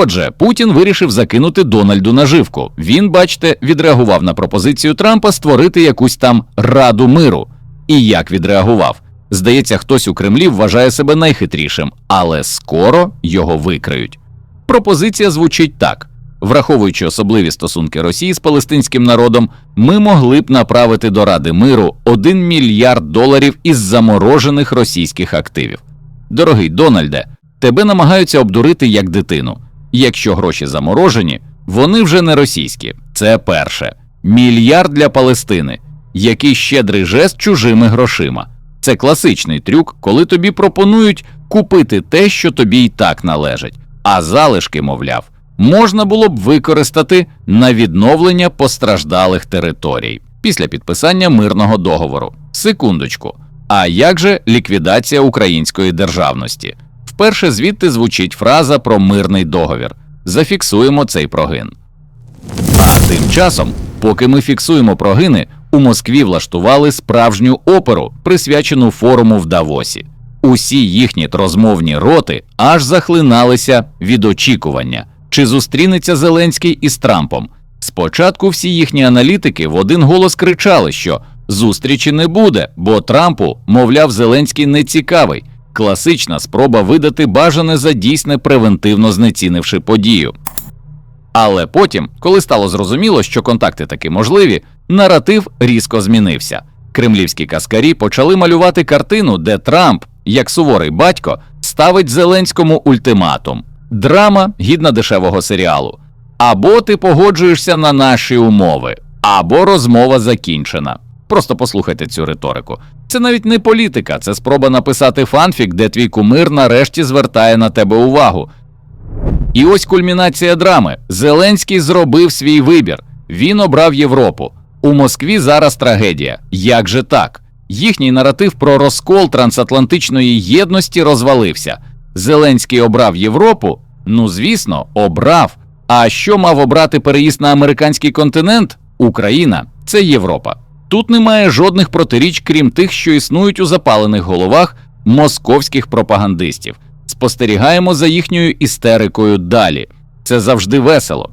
Отже, Путін вирішив закинути Дональду наживку. Він, бачите, відреагував на пропозицію Трампа створити якусь там раду миру. І як відреагував? Здається, хтось у Кремлі вважає себе найхитрішим, але скоро його викриють. Пропозиція звучить так: враховуючи особливі стосунки Росії з палестинським народом, ми могли б направити до Ради миру 1 мільярд доларів із заморожених російських активів. Дорогий Дональде, тебе намагаються обдурити як дитину. Якщо гроші заморожені, вони вже не російські. Це перше. Мільярд для Палестини. Який щедрий жест чужими грошима. Це класичний трюк, коли тобі пропонують купити те, що тобі й так належить. А залишки, мовляв, можна було б використати на відновлення постраждалих територій після підписання мирного договору. Секундочку. А як же ліквідація української державності? Вперше звідти звучить фраза про мирний договір. Зафіксуємо цей прогин. А тим часом, поки ми фіксуємо прогини, у Москві влаштували справжню оперу, присвячену форуму в Давосі. Усі їхні розмовні роти аж захлиналися від очікування, чи зустрінеться Зеленський із Трампом. Спочатку всі їхні аналітики в один голос кричали, що зустрічі не буде, бо Трампу, мовляв, Зеленський не цікавий. Класична спроба видати бажане за дійсне превентивно знецінивши подію. Але потім, коли стало зрозуміло, що контакти таки можливі, наратив різко змінився. Кремлівські каскарі почали малювати картину, де Трамп, як суворий батько, ставить Зеленському ультиматум: драма гідна дешевого серіалу. Або ти погоджуєшся на наші умови, або розмова закінчена. Просто послухайте цю риторику. Це навіть не політика, це спроба написати фанфік, де твій кумир нарешті звертає на тебе увагу. І ось кульмінація драми. Зеленський зробив свій вибір. Він обрав Європу. У Москві зараз трагедія. Як же так? Їхній наратив про розкол трансатлантичної єдності розвалився. Зеленський обрав Європу? Ну, звісно, обрав. А що мав обрати переїзд на американський континент? Україна це Європа. Тут немає жодних протиріч, крім тих, що існують у запалених головах московських пропагандистів. Спостерігаємо за їхньою істерикою далі. Це завжди весело.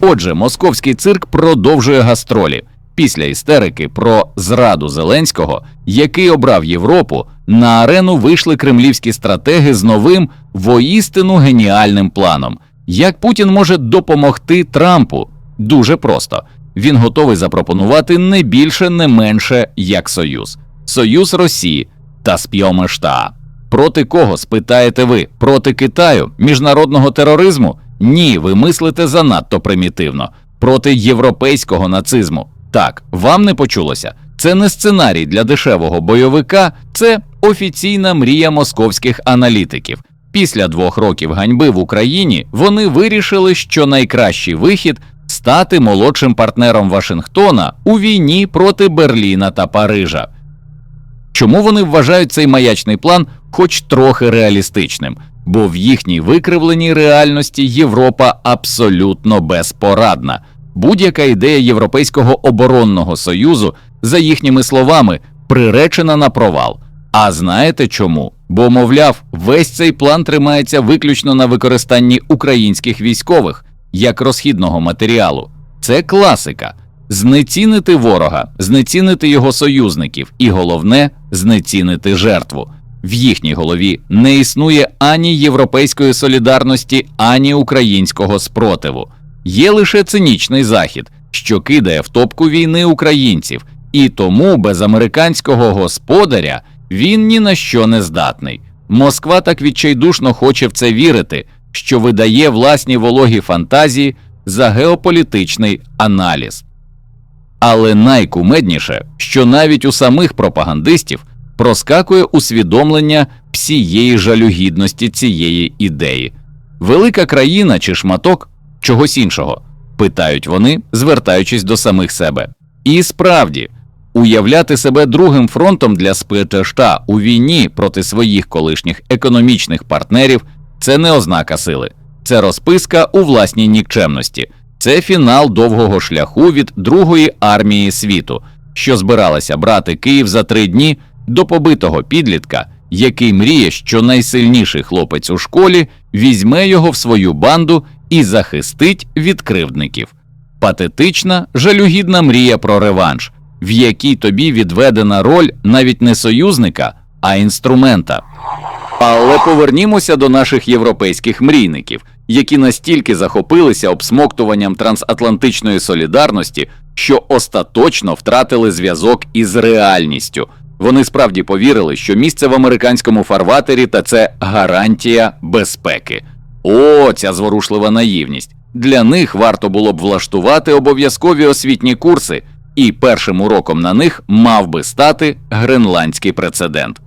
Отже, московський цирк продовжує гастролі. Після істерики про зраду Зеленського, який обрав Європу, на арену вийшли кремлівські стратеги з новим воістину геніальним планом. Як Путін може допомогти Трампу? Дуже просто. Він готовий запропонувати не більше, не менше як союз, союз Росії та сп'йомешта. Проти кого спитаєте ви? Проти Китаю, міжнародного тероризму? Ні, ви мислите занадто примітивно. Проти європейського нацизму. Так, вам не почулося. Це не сценарій для дешевого бойовика, це офіційна мрія московських аналітиків. Після двох років ганьби в Україні вони вирішили, що найкращий вихід стати молодшим партнером Вашингтона у війні проти Берліна та Парижа. Чому вони вважають цей маячний план хоч трохи реалістичним? Бо в їхній викривленій реальності Європа абсолютно безпорадна. Будь-яка ідея Європейського оборонного союзу, за їхніми словами, приречена на провал. А знаєте чому? Бо, мовляв, весь цей план тримається виключно на використанні українських військових як розхідного матеріалу. Це класика. Знецінити ворога, знецінити його союзників, і головне знецінити жертву. В їхній голові не існує ані європейської солідарності, ані українського спротиву. Є лише цинічний захід, що кидає в топку війни українців, і тому без американського господаря він ні на що не здатний. Москва так відчайдушно хоче в це вірити, що видає власні вологі фантазії за геополітичний аналіз. Але найкумедніше, що навіть у самих пропагандистів проскакує усвідомлення всієї жалюгідності цієї ідеї. Велика країна чи шматок чогось іншого, питають вони, звертаючись до самих себе. І справді, уявляти себе другим фронтом для СПЧ у війні проти своїх колишніх економічних партнерів це не ознака сили, це розписка у власній нікчемності. Це фінал довгого шляху від Другої армії світу, що збиралася брати Київ за три дні до побитого підлітка, який мріє, що найсильніший хлопець у школі візьме його в свою банду і захистить від кривдників. Патетична, жалюгідна мрія про реванш, в якій тобі відведена роль навіть не союзника, а інструмента. Але повернімося до наших європейських мрійників, які настільки захопилися обсмоктуванням трансатлантичної солідарності, що остаточно втратили зв'язок із реальністю. Вони справді повірили, що місце в американському фарватері та це гарантія безпеки. О, ця зворушлива наївність. Для них варто було б влаштувати обов'язкові освітні курси, і першим уроком на них мав би стати гренландський прецедент.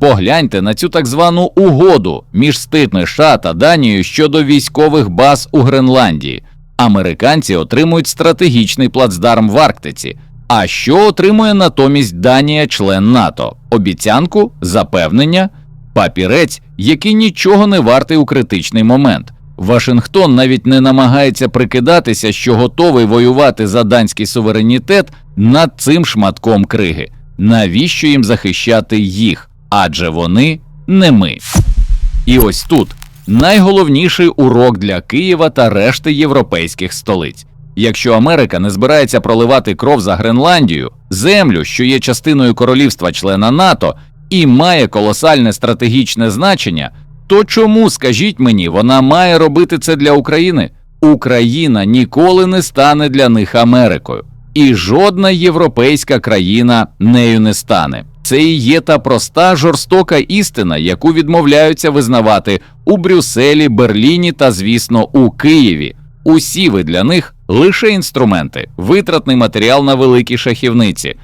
Погляньте на цю так звану угоду між ститми США та Данією щодо військових баз у Гренландії. Американці отримують стратегічний плацдарм в Арктиці. А що отримує натомість Данія, член НАТО? Обіцянку, запевнення, папірець, який нічого не вартий у критичний момент. Вашингтон навіть не намагається прикидатися, що готовий воювати за данський суверенітет над цим шматком криги. Навіщо їм захищати їх? Адже вони не ми. І ось тут найголовніший урок для Києва та решти європейських столиць. Якщо Америка не збирається проливати кров за Гренландію, землю, що є частиною королівства члена НАТО, і має колосальне стратегічне значення, то чому, скажіть мені, вона має робити це для України? Україна ніколи не стане для них Америкою, і жодна європейська країна нею не стане. Це і є та проста жорстока істина, яку відмовляються визнавати у Брюсселі, Берліні та, звісно, у Києві. Усі ви для них лише інструменти, витратний матеріал на великі шахівниці.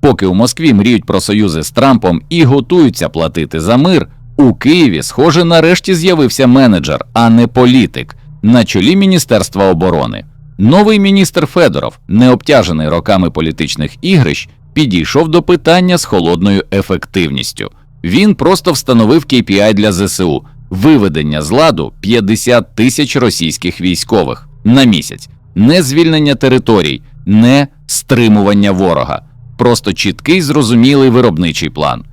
Поки у Москві мріють про союзи з Трампом і готуються платити за мир, у Києві, схоже, нарешті з'явився менеджер, а не політик, на чолі Міністерства оборони. Новий міністр Федоров, не обтяжений роками політичних ігрищ, підійшов до питання з холодною ефективністю. Він просто встановив KPI для ЗСУ виведення з ладу 50 тисяч російських військових на місяць, не звільнення територій, не стримування ворога, просто чіткий зрозумілий виробничий план.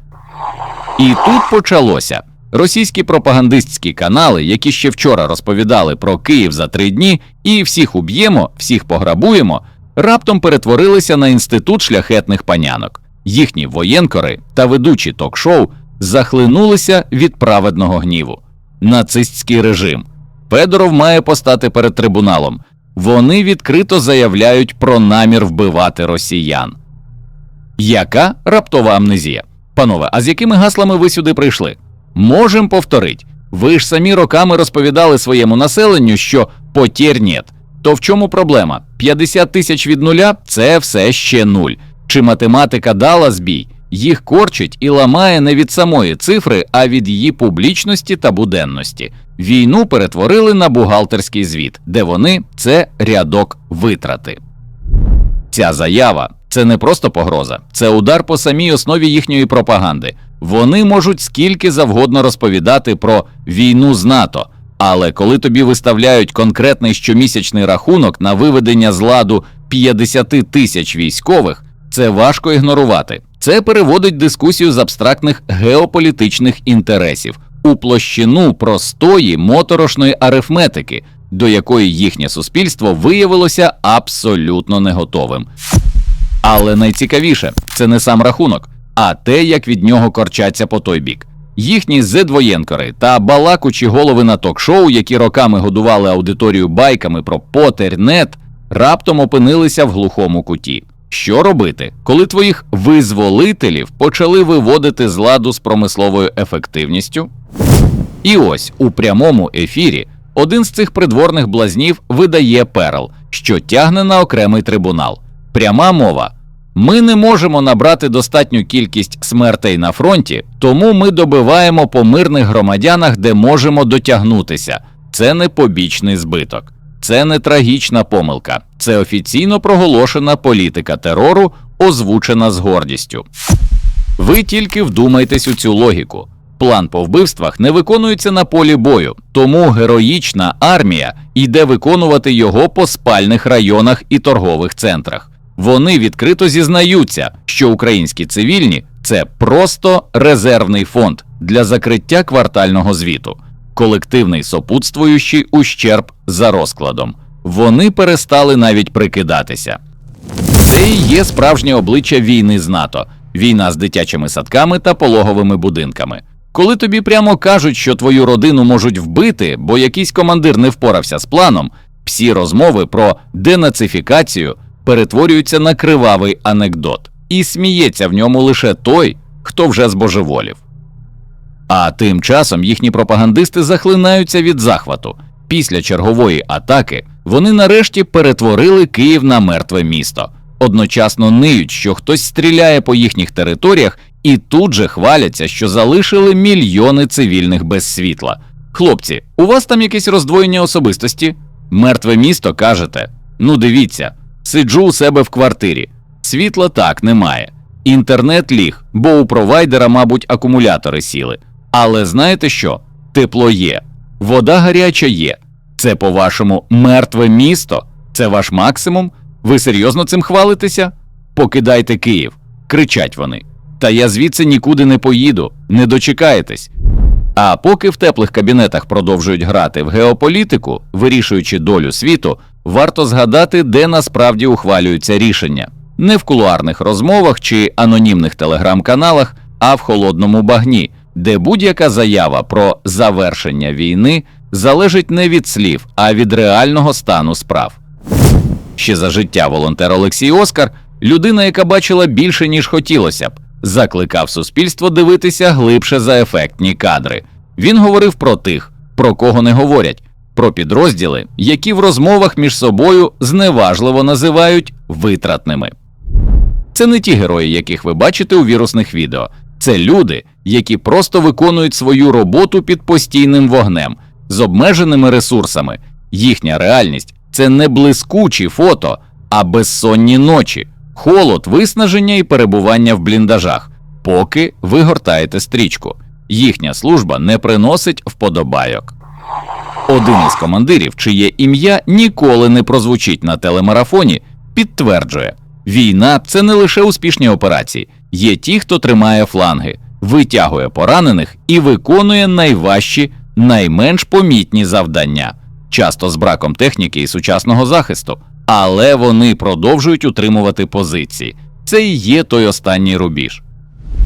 І тут почалося. Російські пропагандистські канали, які ще вчора розповідали про Київ за три дні, і всіх уб'ємо, всіх пограбуємо, раптом перетворилися на інститут шляхетних панянок. Їхні воєнкори та ведучі ток-шоу захлинулися від праведного гніву. Нацистський режим. Федоров має постати перед трибуналом. Вони відкрито заявляють про намір вбивати росіян. Яка раптова амнезія? Панове, а з якими гаслами ви сюди прийшли? Можем повторить. Ви ж самі роками розповідали своєму населенню, що потєр нет. То в чому проблема? 50 тисяч від нуля це все ще нуль. Чи математика дала збій? Їх корчить і ламає не від самої цифри, а від її публічності та буденності. Війну перетворили на бухгалтерський звіт, де вони це рядок витрати. Ця заява це не просто погроза, це удар по самій основі їхньої пропаганди. Вони можуть скільки завгодно розповідати про війну з НАТО, але коли тобі виставляють конкретний щомісячний рахунок на виведення з ладу 50 тисяч військових, це важко ігнорувати. Це переводить дискусію з абстрактних геополітичних інтересів у площину простої моторошної арифметики, до якої їхнє суспільство виявилося абсолютно не готовим. Але найцікавіше це не сам рахунок, а те, як від нього корчаться по той бік. Їхні зедвоєнкори та балакучі голови на ток-шоу, які роками годували аудиторію байками про потернет, раптом опинилися в глухому куті. Що робити, коли твоїх визволителів почали виводити з ладу з промисловою ефективністю? І ось у прямому ефірі один з цих придворних блазнів видає перл, що тягне на окремий трибунал. Пряма мова. Ми не можемо набрати достатню кількість смертей на фронті, тому ми добиваємо по мирних громадянах, де можемо дотягнутися. Це не побічний збиток, це не трагічна помилка, це офіційно проголошена політика терору, озвучена з гордістю. Ви тільки вдумайтесь у цю логіку. План по вбивствах не виконується на полі бою, тому героїчна армія йде виконувати його по спальних районах і торгових центрах. Вони відкрито зізнаються, що українські цивільні це просто резервний фонд для закриття квартального звіту. колективний сопутствуючий ущерб за розкладом. Вони перестали навіть прикидатися. Це і є справжнє обличчя війни з НАТО, війна з дитячими садками та пологовими будинками. Коли тобі прямо кажуть, що твою родину можуть вбити, бо якийсь командир не впорався з планом, всі розмови про денацифікацію перетворюються на кривавий анекдот, і сміється в ньому лише той, хто вже збожеволів. А тим часом їхні пропагандисти захлинаються від захвату. Після чергової атаки вони нарешті перетворили Київ на мертве місто. Одночасно ниють, що хтось стріляє по їхніх територіях, і тут же хваляться, що залишили мільйони цивільних без світла. Хлопці, у вас там якесь роздвоєння особистості? Мертве місто кажете? Ну дивіться, сиджу у себе в квартирі. Світла так немає. Інтернет ліг, бо у провайдера, мабуть, акумулятори сіли. Але знаєте що? Тепло є, вода гаряча є. Це, по-вашому, мертве місто? Це ваш максимум? Ви серйозно цим хвалитеся? Покидайте Київ, кричать вони. Та я звідси нікуди не поїду, не дочекаєтесь. А поки в теплих кабінетах продовжують грати в геополітику, вирішуючи долю світу, варто згадати, де насправді ухвалюються рішення. Не в кулуарних розмовах чи анонімних телеграм-каналах, а в холодному багні, де будь-яка заява про завершення війни залежить не від слів, а від реального стану справ. Ще за життя волонтер Олексій Оскар, людина, яка бачила більше, ніж хотілося б, закликав суспільство дивитися глибше за ефектні кадри. Він говорив про тих, про кого не говорять, про підрозділи, які в розмовах між собою зневажливо називають витратними. Це не ті герої, яких ви бачите у вірусних відео. Це люди, які просто виконують свою роботу під постійним вогнем з обмеженими ресурсами. Їхня реальність це не блискучі фото, а безсонні ночі, холод, виснаження і перебування в бліндажах, поки ви гортаєте стрічку. Їхня служба не приносить вподобайок. Один із командирів, чиє ім'я ніколи не прозвучить на телемарафоні, підтверджує: війна це не лише успішні операції, є ті, хто тримає фланги, витягує поранених і виконує найважчі, найменш помітні завдання, часто з браком техніки і сучасного захисту, але вони продовжують утримувати позиції. Це і є той останній рубіж.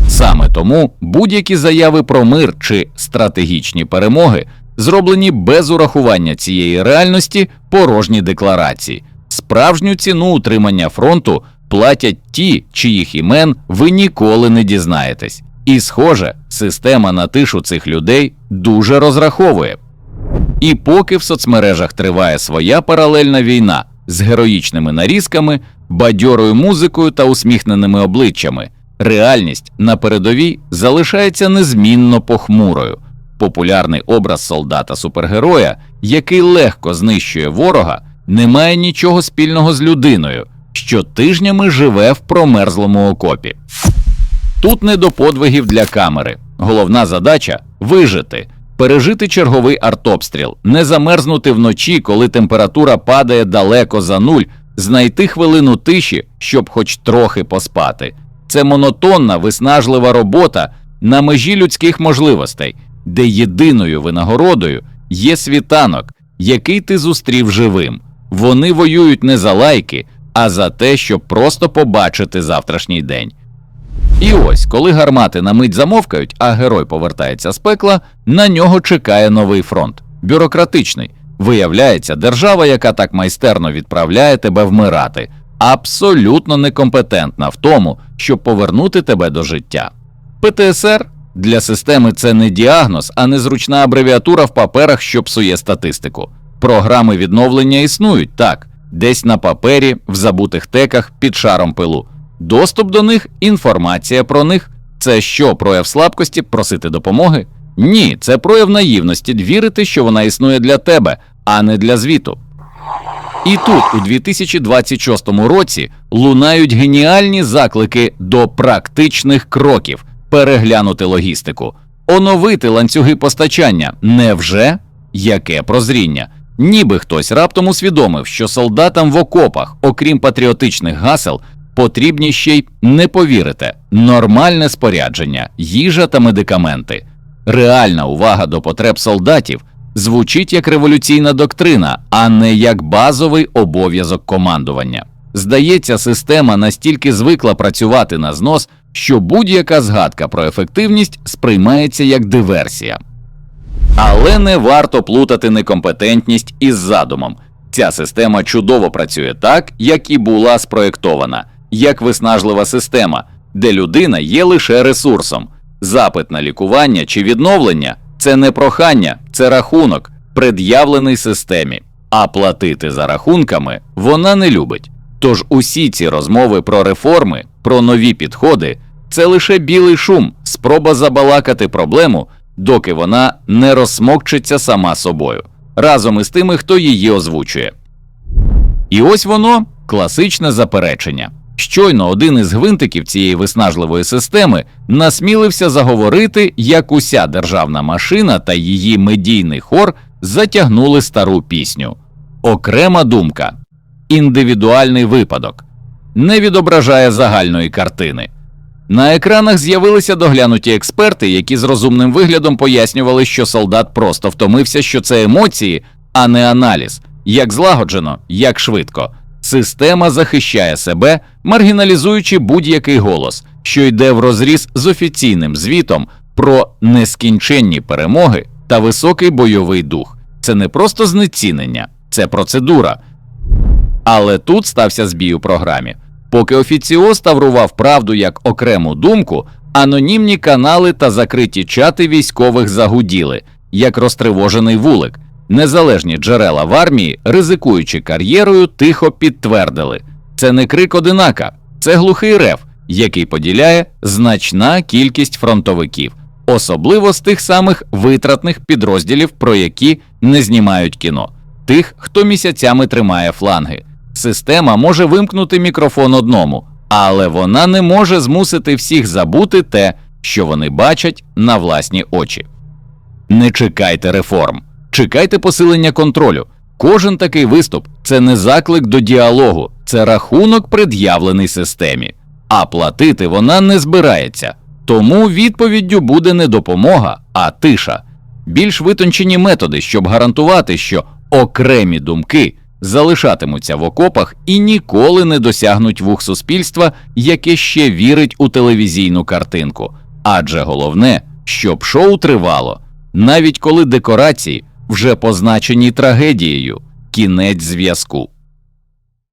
Саме тому будь-які заяви про мир чи стратегічні перемоги зроблені без урахування цієї реальності порожні декларації. Справжню ціну утримання фронту платять ті, чиїх імен ви ніколи не дізнаєтесь. І, схоже, система на тишу цих людей дуже розраховує. І поки в соцмережах триває своя паралельна війна з героїчними нарізками, бадьорою музикою та усміхненими обличчями, реальність на передовій залишається незмінно похмурою. Популярний образ солдата-супергероя, який легко знищує ворога, не має нічого спільного з людиною, що тижнями живе в промерзлому окопі. Тут не до подвигів для камери. Головна задача вижити, пережити черговий артобстріл, не замерзнути вночі, коли температура падає далеко за нуль, знайти хвилину тиші, щоб хоч трохи поспати. Це монотонна, виснажлива робота на межі людських можливостей, де єдиною винагородою є світанок, який ти зустрів живим. Вони воюють не за лайки, а за те, щоб просто побачити завтрашній день. І ось, коли гармати на мить замовкають, а герой повертається з пекла, на нього чекає новий фронт. Бюрократичний. Виявляється, держава, яка так майстерно відправляє тебе вмирати, абсолютно некомпетентна в тому, щоб повернути тебе до життя. ПТСР для системи це не діагноз, а незручна абревіатура в паперах, що псує статистику. Програми відновлення існують так, десь на папері, в забутих теках під шаром пилу. Доступ до них, інформація про них це що, прояв слабкості, просити допомоги? Ні, це прояв наївності вірити, що вона існує для тебе, а не для звіту. І тут, у 2026 році, лунають геніальні заклики до практичних кроків переглянути логістику, оновити ланцюги постачання. Невже? Яке прозріння? Ніби хтось раптом усвідомив, що солдатам в окопах, окрім патріотичних гасел, потрібні ще й не повірите, нормальне спорядження, їжа та медикаменти. Реальна увага до потреб солдатів звучить як революційна доктрина, а не як базовий обов'язок командування. Здається, система настільки звикла працювати на знос, що будь-яка згадка про ефективність сприймається як диверсія. Але не варто плутати некомпетентність із задумом. Ця система чудово працює так, як і була спроєктована, як виснажлива система, де людина є лише ресурсом. Запит на лікування чи відновлення це не прохання, це рахунок, пред'явлений системі. А платити за рахунками вона не любить. Тож усі ці розмови про реформи, про нові підходи це лише білий шум, спроба забалакати проблему, доки вона не розсмокчиться сама собою, разом із тими, хто її озвучує. І ось воно класичне заперечення. Щойно один із гвинтиків цієї виснажливої системи насмілився заговорити, як уся державна машина та її медійний хор затягнули стару пісню. Окрема думка, індивідуальний випадок, не відображає загальної картини. На екранах з'явилися доглянуті експерти, які з розумним виглядом пояснювали, що солдат просто втомився, що це емоції, а не аналіз, як злагоджено, як швидко. Система захищає себе, маргіналізуючи будь-який голос, що йде в розріз з офіційним звітом про нескінченні перемоги та високий бойовий дух. Це не просто знецінення, це процедура. Але тут стався збій у програмі. Поки офіціоз таврував правду як окрему думку, анонімні канали та закриті чати військових загуділи, як розтривожений вулик. Незалежні джерела в армії, ризикуючи кар'єрою, тихо підтвердили: це не крик одинака, це глухий рев, який поділяє значна кількість фронтовиків, особливо з тих самих витратних підрозділів, про які не знімають кіно, тих, хто місяцями тримає фланги. Система може вимкнути мікрофон одному, але вона не може змусити всіх забути те, що вони бачать на власні очі. Не чекайте реформ, чекайте посилення контролю. Кожен такий виступ це не заклик до діалогу, це рахунок, пред'явлений системі. А платити вона не збирається. Тому відповіддю буде не допомога, а тиша. Більш витончені методи, щоб гарантувати, що окремі думки залишатимуться в окопах і ніколи не досягнуть вух суспільства, яке ще вірить у телевізійну картинку. Адже головне, щоб шоу тривало, навіть коли декорації вже позначені трагедією, кінець зв'язку.